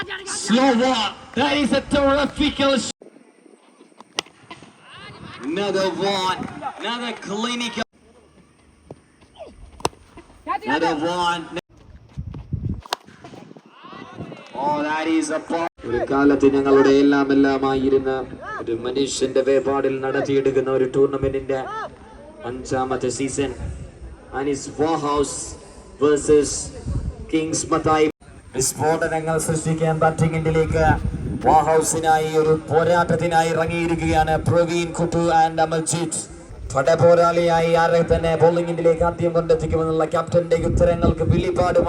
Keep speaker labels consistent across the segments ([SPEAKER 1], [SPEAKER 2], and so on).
[SPEAKER 1] Slow one. That is a terrific sh- Another one. Another clinical. Another one. Oh, that is a ball. ഒരു കാലത്ത് ഞങ്ങളുടെ എല്ലാം എല്ലാമായിരുന്ന ഒരു മനുഷ്യന്റെ വേപാടിൽ നടത്തിയെടുക്കുന്ന ഒരു ടൂർണമെന്റിന്റെ അഞ്ചാമത്തെ season Anis house versus Kings Mathai വിസ്ഫോടനങ്ങൾ സൃഷ്ടിക്കാൻ ബാറ്റിംഗിലേക്ക് വാഹൌസിനായി ഒരു പോരാട്ടത്തിനായി ഇറങ്ങിയിരിക്കുകയാണ് പ്രവീൺ കുട്ടു ആൻഡ് അമൽജിത്ത്. പടപോരാളിയായി ആരെ തന്നെ ബോളിംഗിലേക്ക് ആദ്യം കൊണ്ടെത്തിക്കുമെന്നുള്ള ക്യാപ്റ്റന്റെ ഉത്തരങ്ങൾക്ക് to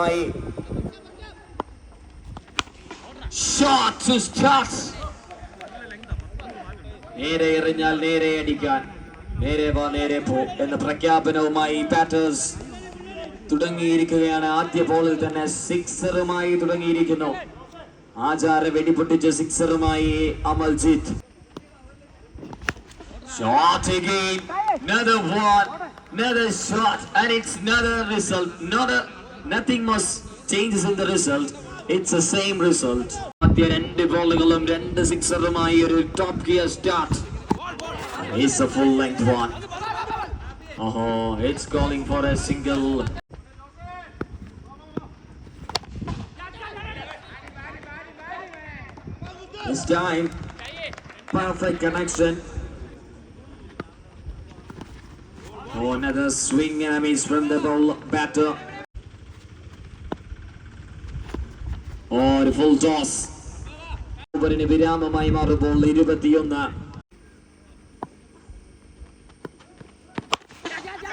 [SPEAKER 1] നേരെ എറിഞ്ഞാൽ നേരെ അടിക്കാൻ. നേരെ വാ നേരെ പോ എന്ന പ്രഖ്യാപനവുമായി ബാറ്റേഴ്സ് തുടങ്ങിയിരിക്കുകയാണ് ആദ്യ ബോളിൽ തന്നെ സിക്സറുമായി തുടങ്ങിയിരിക്കുന്നു ആചാര വെടിപൊട്ടിച്ച് സിക്സറുമായി Amaljith Shot again, another one, another shot, and it's another result. Another, nothing much changes in the result. It's the same result. ആദ്യ രണ്ട് ബോളുകളും രണ്ട് സിക്സറുമായി ഒരു top gear start It's a full length one. Oh, it's calling for a single. This time, perfect connection. Oh, another swing and a miss from the ball batter. Oh, ഒരു full toss ഓവറിന് വിരാമമായി മാറുമ്പോൾ ഇരുപത്തിയൊന്ന്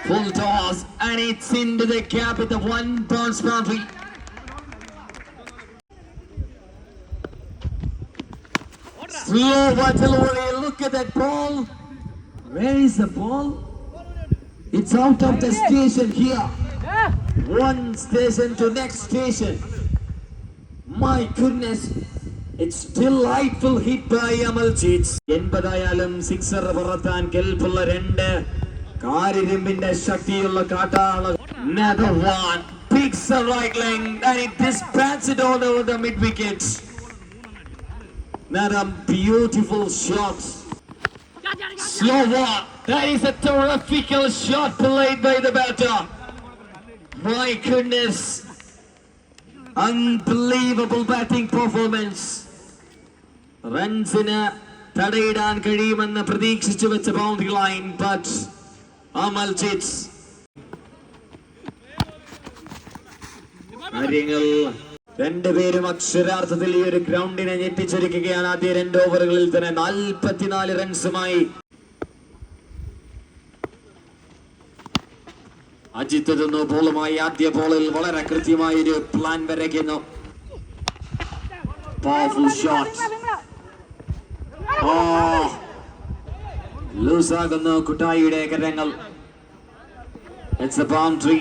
[SPEAKER 1] Full toss and it's into the gap with the one bounce boundary. Slow delivery. Look at that ball. Where is the ball? It's out of the station here. One station to next station. My goodness. It's delightful hit by Amaljeet. എൺപതായാലും sixer പറത്താൻ കെൽപ്പുള്ള രണ്ട് കാരിരുമ്പിന്റെ ശക്തിയുള്ള കാട്ടാള Another one. Picks the right leg and it dispats it all over the mid wicket. Another beautiful shot. Slow one. That is a terrifical shot played by the batter. My goodness. Unbelievable batting performance. റൺസിന് തടയിടാൻ കഴിയുമെന്ന് പ്രതീക്ഷിച്ചു വെച്ച boundary line but Amal chits കാര്യങ്ങൾ രണ്ടുപേരും അക്ഷരാർത്ഥത്തിൽ ഈ ഒരു ഗ്രൗണ്ടിനെ ഞെട്ടിച്ചിരിക്കുകയാണ്. ആദ്യ രണ്ട് ഓവറുകളിൽ തന്നെ നാൽപ്പത്തിനാല് റൺസുമായി അജിത്ത് എത്തുന്നു ബോളുമായി. ആദ്യ ബോളിൽ വളരെ കൃത്യമായ ഒരു പ്ലാൻ വരയ്ക്കുന്നു. പവർഫുൾ ഷോട്ട് ലൂസാകുന്നു കുട്ടായിയുടെ കരങ്ങൾ. It's a boundary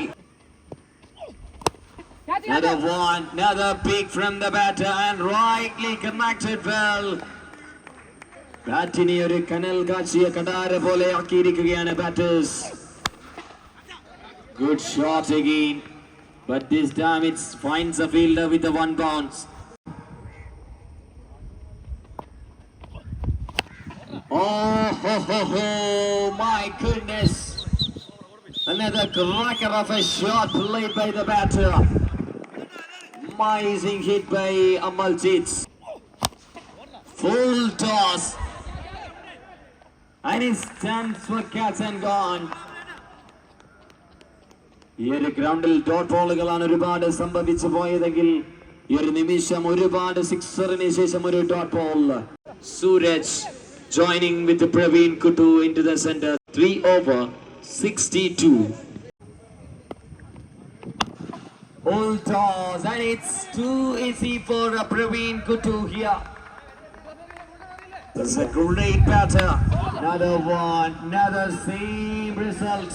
[SPEAKER 1] Another one, another peak from the batter and rightly connected well. ബാറ്റിനെ ഒരു കനൽ കാച്ചിയ കടാര പോലെ ആക്കിയിരിക്കുകയാണ് batters Good shot again. But this time it finds a fielder with a one bounce. Oh, ho, ho, ho, my goodness. Another cracker of a shot played by the batter. Amazing hit by Amaljeet. Full toss. And it stands for catch and gone. ഈ ഒരു ഗ്രൗണ്ടിൽ dot ബോളുകളാണ് ഒരുപാട് സംഭവിച്ചു പോയതെങ്കിൽ ഈ ഒരു നിമിഷം ഒരുപാട് സിക്സറിന് ശേഷം ഒരു dot ball Sooraj joining with Praveen Kutu into the center. Three over, 62. Full toss and it's too easy for Praveen Kutu here. That's a great batter. Another one, another same result.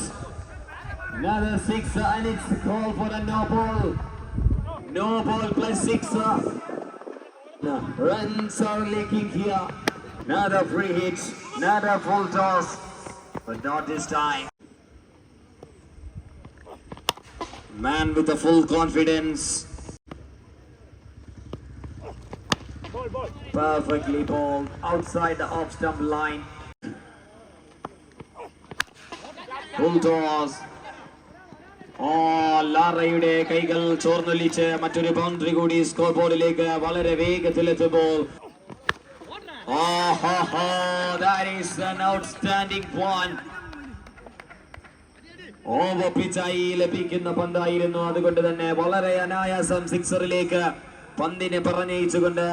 [SPEAKER 1] Another sixer and it's a call for a no ball. No ball plus sixer. No, runs are leaking here. Another free hit, another full toss, but not this time. Man with the full confidence. Perfectly bowled outside the off stump line. Full toss. ഓ ലാറയുടെ കൈകൾ ചോർന്നൊലിച്ച് മറ്റൊരു boundary കൂടി score ബോർഡിലേക്ക് വളരെ വേഗത്തിലെത്തുമ്പോൾ Oh, that is an outstanding point. Over പിച്ചായി ലഭിക്കുന്ന പന്തായിരുന്നു. അതുകൊണ്ട് തന്നെ വളരെ അനായാസം സിക്സറിലേക്ക് പന്തിനെ പറഞ്ഞയിച്ചുകൊണ്ട്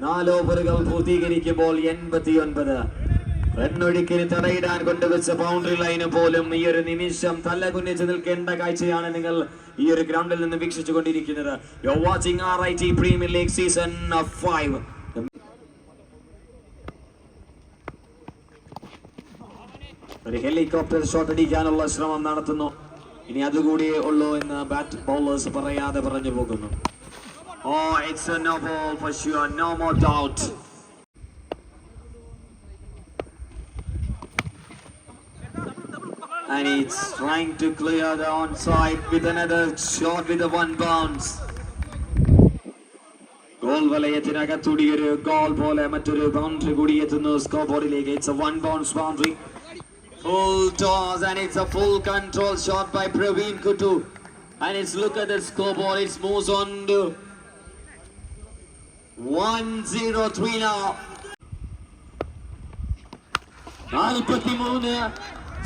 [SPEAKER 1] നാല് ഓവറുകൾ പൂർത്തീകരിക്കുമ്പോൾ എൺപത്തി ഒൻപത് റണ്ണൊഴുക്കിന് തടയിടാൻ കൊണ്ടുവച്ച ബൗണ്ടറി ലൈന് പോലും ഈ ഒരു നിമിഷം തലകുന്നിച്ച് നിൽക്കേണ്ട കാഴ്ചയാണ് നിങ്ങൾ ഈ ഒരു ഗ്രൗണ്ടിൽ നിന്ന് വീക്ഷിച്ചു കൊണ്ടിരിക്കുന്നത് you watching R I T premier league season five ഒരു ഹെലികോപ്റ്റർ ഷോട്ട് അടിക്കാനുള്ള ശ്രമം നടത്തുന്നു. ഇനി അതുകൂടിയേ ഉള്ളൂ എന്ന് ബാറ്റ് ബൗളേഴ്സ് പറയാതെ പറഞ്ഞു പോകുന്നു. ഓ it's no ball for sure no more doubt And he's trying to clear the onside with another shot with a one bounce. Goal വലയത്തിനകത്തൂടി ഒരു ഗോൾ പോലെ മറ്റൊരു ബൗണ്ടറി കൂടി എത്തുന്നു. സ്കോർ ബോർഡിലേക്ക് it's a one bounce boundary Full toss and it's a full control shot by Praveen Kutu. And it's look at the scoreboard, it moves on to 1-0-3 now. നാൽപ്പത്തിമൂന്ന്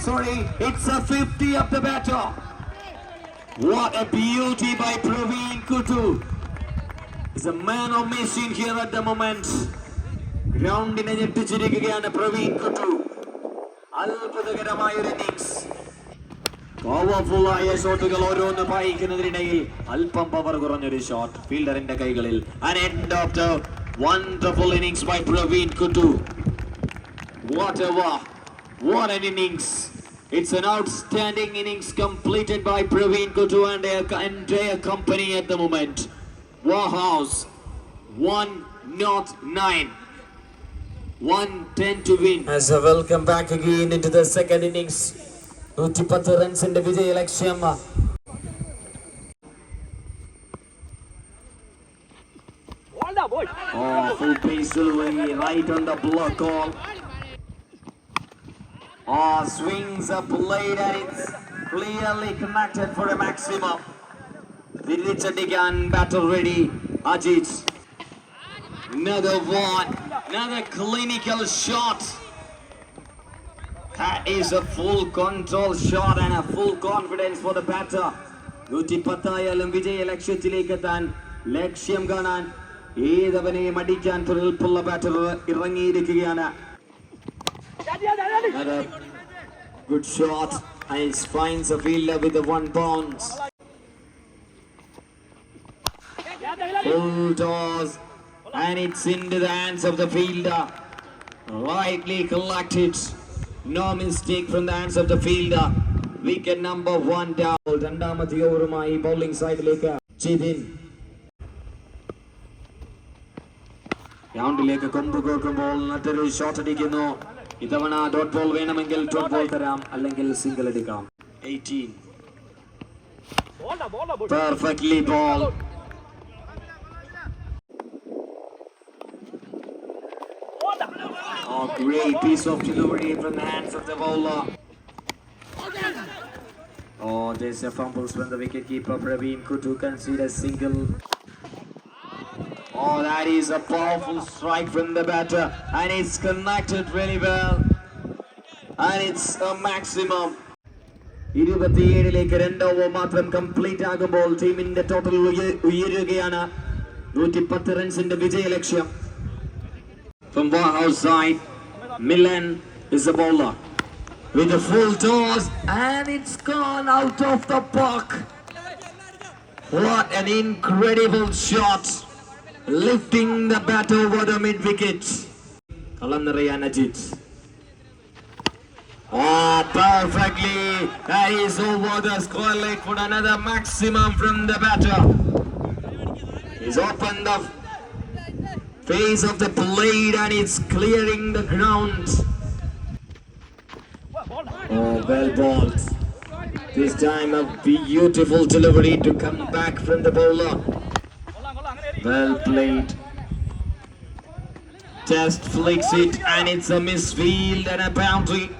[SPEAKER 1] sorry it's a 50 of the batter what a beauty by Praveen Kutu is a man of machine here at the moment ഗ്രൗണ്ടിനെ ഞെട്ടിച്ചിരിക്കുകയാണ് പ്രവീൺ കുട്ടു അത്ഭുതകരമായ ഒരു innings powerful ആയ ഷോട്ടുകൾ ഓരോന്ന് പായിക്കുന്നതിനിടയിൽ അല്പം power കുറഞ്ഞൊരു shot ഫീൽഡറിന്റെ കൈകളിൽ the wonderful innings by Praveen Kutu whatever what an innings it's an outstanding innings completed by Praveen Kutu and their entire company at the moment Warhouse one not nine 110 to win. As a welcome back again into the second innings. നൂറ്റിപ്പത്ത് റൺസിന്റെ വിജയ ലക്ഷ്യം Oh, full pace delivery right on the block call. Oh, swings a blade and it's clearly connected for a maximum. തിരിച്ചടിക്കാൻ batter ready. Ajit. Another one. Another clinical shot. That is a full control shot and a full confidence for the batter. നൂറ്റി പത്തായാലും വിജയ ലക്ഷ്യത്തിലേക്ക് എത്താൻ ലക്ഷ്യം കാണാൻ ഏതവനെയും അടിക്കാൻ തൊഴിൽപ്പുള്ള batter ഇറങ്ങിയിരിക്കുകയാണ് Another good shot and it finds a fielder with the one bounce. Full toss and it's into the hands of the fielder. Rightly collected. No mistake from the hands of the fielder. Wicket number one down. രണ്ടാമത്തെ ഓവറുമായി bowling സൈഡിലേക്ക് ജിതിൻ ഗ്രൗണ്ടിലേക്ക് കൊമ്പ് കോക്കുമ്പോൾ മറ്റൊരു shot അടിക്കുന്നു ഇത്തവണ dot ball വേണമെങ്കിൽ dot ball തരാം അല്ലെങ്കിൽ single എടുക്കാം 18 perfectly ball Oh, great piece of delivery from the hands of the bowler. Oh, there's a fumble from the wicketkeeper Praveen Kutu concede a single. Oh, that is a powerful strike from the batter, and it's connected really well. And it's a maximum. ഇരുപത്തിയേഴിലേക്ക് രണ്ട് over മാത്രം complete ആകുമ്പോൾ ടീമിന്റെ total ഉയരുകയാണ് നൂറ്റി പത്ത് റൺസിന്റെ വിജയ ലക്ഷ്യം from Warhouse side. Milan is the bowler with a full toss and it's gone out of the park. What an incredible shot! Lifting the bat over the mid wicket. Kalanarayan Ajit. Oh, ah, perfectly. That is over the score line for another maximum from the batter. He's opened the face of the blade and it's clearing the ground. Oh, well bowled. This time a beautiful delivery to come back from the bowler. Well played. Just flicks it and it's a misfield and a boundary.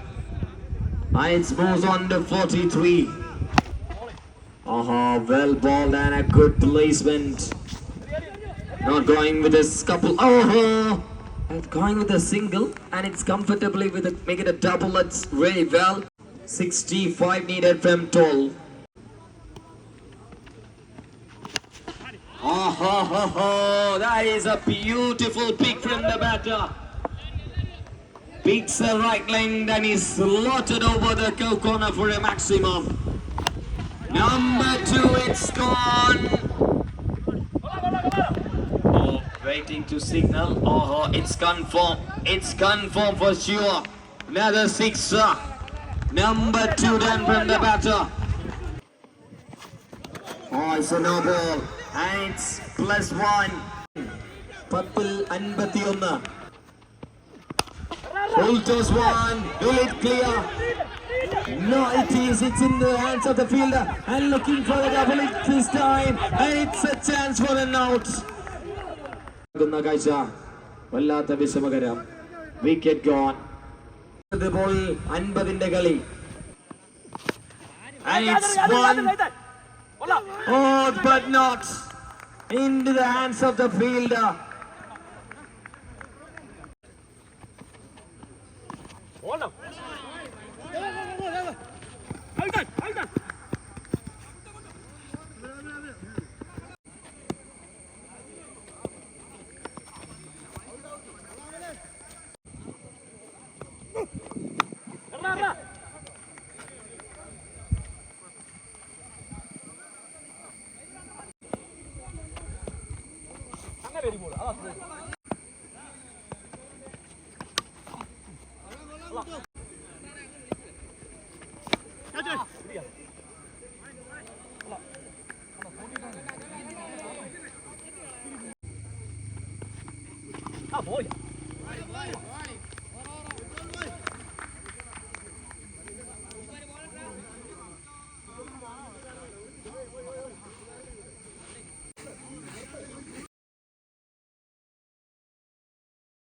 [SPEAKER 1] And it moves on to 43. Aha, well balled and a good placement. Not going with a couple. Oh, and going with a single, and it's comfortably with a make it a double. That's really well. 65 needed from Toll. Ah, oh, ho, ho, ho. that is a beautiful pick from the batter. Picks a right length and he's slotted over the co- corner for a maximum. Number two, it's gone. Oh, waiting to signal. Oh, it's confirmed. It's confirmed for sure. Another sixer. Number two done from the batter. Oh, it's a no ball. And it's plus one. പത്തിൽ അൻപത്തിയൊന്ന് Full toss one. Will it clear? No, it is. It's in the hands of the fielder and looking for the double it this time. And it's a chance for an out. ുന്ന കാഴ്ച വല്ലാത്ത വിഷമകരം wicket gone ball അൻപതിന്റെ കളി Oh, but not into the hands of the fielder. One up.